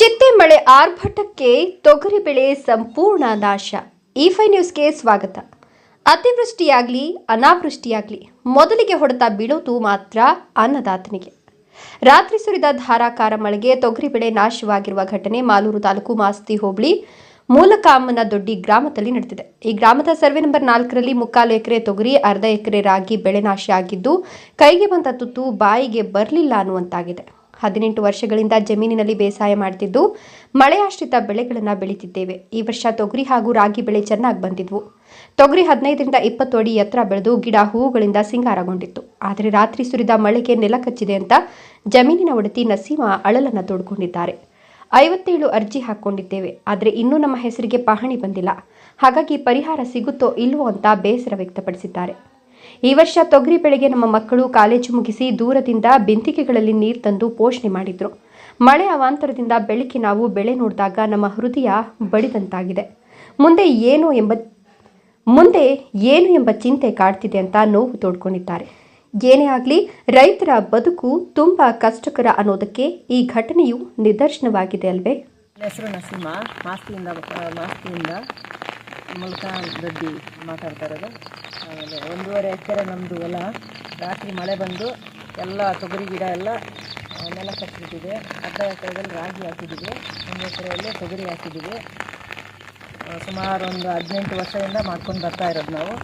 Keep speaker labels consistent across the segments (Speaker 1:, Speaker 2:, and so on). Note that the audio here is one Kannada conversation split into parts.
Speaker 1: ಚಿತ್ತೆ ಮಳೆ ಆರ್ಭಟಕ್ಕೆ ತೊಗರಿ ಬೆಳೆ ಸಂಪೂರ್ಣ ನಾಶ. ಈ ಫೈ ನ್ಯೂಸ್ಗೆ ಸ್ವಾಗತ. ಅತಿವೃಷ್ಟಿಯಾಗಲಿ, ಅನಾವೃಷ್ಟಿಯಾಗಲಿ, ಮೊದಲಿಗೆ ಹೊಡೆತ ಬೀಳೋದು ಮಾತ್ರ ಅನ್ನದಾತನಿಗೆ. ರಾತ್ರಿ ಸುರಿದ ಧಾರಾಕಾರ ಮಳೆಗೆ ತೊಗರಿ ಬೆಳೆ ನಾಶವಾಗಿರುವ ಘಟನೆ ಮಾಲೂರು ತಾಲೂಕು ಮಾಸ್ತಿ ಹೋಬಳಿ, ಮೂಲಕಾಮನ ದೊಡ್ಡಿ ಗ್ರಾಮದಲ್ಲಿ ನಡೆದಿದೆ. ಈ ಗ್ರಾಮದ ಸರ್ವೆ ನಂಬರ್ ನಾಲ್ಕರಲ್ಲಿ ಮುಕ್ಕಾಲು ಎಕರೆ ತೊಗರಿ, ಅರ್ಧ ಎಕರೆ ರಾಗಿ ಬೆಳೆ ನಾಶ ಆಗಿದ್ದು, ಕೈಗೆ ಬಂದ ತುತ್ತು ಬಾಯಿಗೆ ಬರಲಿಲ್ಲ ಅನ್ನುವಂತಾಗಿದೆ. ಹದಿನೆಂಟು ವರ್ಷಗಳಿಂದ ಜಮೀನಿನಲ್ಲಿ ಬೇಸಾಯ ಮಾಡ್ತಿದ್ದು, ಮಳೆಯಾಶ್ರಿತ ಬೆಳೆಗಳನ್ನು ಬೆಳೀತಿದ್ದೇವೆ. ಈ ವರ್ಷ ತೊಗರಿ ಹಾಗೂ ರಾಗಿ ಬೆಳೆ ಚೆನ್ನಾಗಿ ಬಂದಿದ್ವು. ತೊಗರಿ ಹದಿನೈದರಿಂದ ಇಪ್ಪತ್ತು ಅಡಿ ಎತ್ತರ ಬೆಳೆದು ಗಿಡ, ಹೂವುಗಳಿಂದ ಸಿಂಗಾರಗೊಂಡಿತ್ತು. ಆದರೆ ರಾತ್ರಿ ಸುರಿದ ಮಳೆಗೆ ನೆಲ ಕಚ್ಚಿದೆ ಅಂತ ಜಮೀನಿನ ಒಡತಿ ನಸೀಮಾ ಅಳಲನ್ನು ತೊಡ್ಕೊಂಡಿದ್ದಾರೆ. ಐವತ್ತೇಳು ಅರ್ಜಿ ಹಾಕ್ಕೊಂಡಿದ್ದೇವೆ, ಆದರೆ ಇನ್ನೂ ನಮ್ಮ ಹೆಸರಿಗೆ ಪಹಣಿ ಬಂದಿಲ್ಲ. ಹಾಗಾಗಿ ಪರಿಹಾರ ಸಿಗುತ್ತೋ ಇಲ್ವೋ ಅಂತ ಬೇಸರ ವ್ಯಕ್ತಪಡಿಸಿದ್ದಾರೆ. ಈ ವರ್ಷ ತೊಗರಿ ಬೆಳೆಗೆ ನಮ್ಮ ಮಕ್ಕಳು ಕಾಲೇಜು ಮುಗಿಸಿ ದೂರದಿಂದ ಬೆಂತಿಗೆಗಳಲ್ಲಿ ನೀರು ತಂದು ಪೋಷಣೆ ಮಾಡಿದ್ರು. ಮಳೆ ಅವಾಂತರದಿಂದ ಬೆಳಕಿ ನಾವು ಬೆಳೆ ನೋಡಿದಾಗ ನಮ್ಮ ಹೃದಯ ಬಡಿದಂತಾಗಿದೆ. ಮುಂದೆ ಏನು ಎಂಬ ಮುಂದೆ ಏನು ಎಂಬ ಚಿಂತೆ ಕಾಡ್ತಿದೆ ಅಂತ ನೋವು ತೋಡ್ಕೊಂಡಿದ್ದಾರೆ. ಏನೇ ಆಗಲಿ, ರೈತರ ಬದುಕು ತುಂಬ ಕಷ್ಟಕರ ಅನ್ನೋದಕ್ಕೆ ಈ ಘಟನೆಯು ನಿದರ್ಶನವಾಗಿದೆ ಅಲ್ವೇ?
Speaker 2: ಹೆಸರು ನಸೀಮಾ ಮಾಸ್ತಿಯಿಂದ ಮಾಸ್ತಿಯಿಂದ. ಮೂಲಕ ಗಡ್ಡಿ ಮಾತಾಡ್ತಾ ಇರೋದು. ಆಮೇಲೆ ಒಂದೂವರೆ ಎಕರೆ ನಮ್ಮದು ಹೊಲ. ರಾತ್ರಿ ಮಳೆ ಬಂದು ಎಲ್ಲ ತೊಗರಿ ಗಿಡ ಎಲ್ಲ ನೆಲ ಕಚ್ಚಿಬಿಟ್ಟಿದೆ. ಅರ್ಧ ಎಕರೆದಲ್ಲಿ ರಾಗಿ ಹಾಕಿದ್ದೀವಿ. ಒಂದು ಎಕರೆಯಲ್ಲಿ ತೊಗರಿ ಹಾಕಿದ್ದೀವಿ. ಸುಮಾರು ಒಂದು ಹದಿನೆಂಟು ವರ್ಷದಿಂದ ಮಾಡ್ಕೊಂಡು ಬರ್ತಾ ಇರೋದು ನಾವು.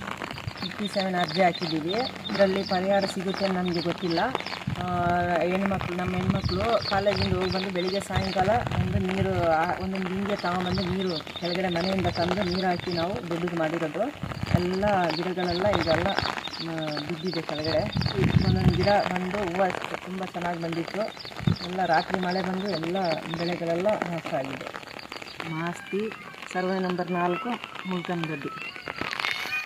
Speaker 2: ಫಿಫ್ಟಿ ಸೆವೆನ್ ಅರ್ಜಿ ಹಾಕಿದ್ದೀವಿ. ಇದರಲ್ಲಿ ಪರಿಹಾರ ಸಿಗುತ್ತೆ ನಮಗೆ ಗೊತ್ತಿಲ್ಲ. ಹೆಣ್ಮಕ್ಳು ನಮ್ಮ ಹೆಣ್ಮಕ್ಳು ಕಾಲೇಜಿಂದ ಹೋಗಿ ಬಂದು ಬೆಳಿಗ್ಗೆ ಸಾಯಂಕಾಲ ಒಂದು ನೀರು ಒಂದೊಂದು ಹಿಂಗೆ ತಗೊಂಬಂದು ನೀರು ಕೆಳಗಡೆ ಮನೆಯಿಂದ ತಂದು ನೀರು ಹಾಕಿ ನಾವು ದುಡ್ಡು ಮಾಡಿರೋದು. ಎಲ್ಲ ಗಿಡಗಳೆಲ್ಲ ಆ, ಬಿದ್ದಿದೆ ಕೆಳಗಡೆ. ಒಂದೊಂದು ಗಿಡ ಬಂದು ಹೂವು ತುಂಬ ಚೆನ್ನಾಗಿ ಬಂದಿತ್ತು. ಎಲ್ಲ ರಾತ್ರಿ ಮಳೆ ಬಂದು ಎಲ್ಲ ಬೆಳೆಗಳೆಲ್ಲ ನಾಶ ಆಗಿದೆ. ಮಾಸ್ತಿ ಸರ್ವೆ ನಂಬರ್ ನಾಲ್ಕು ಮುಲ್ಕನ್ ಗಡ್ಡಿ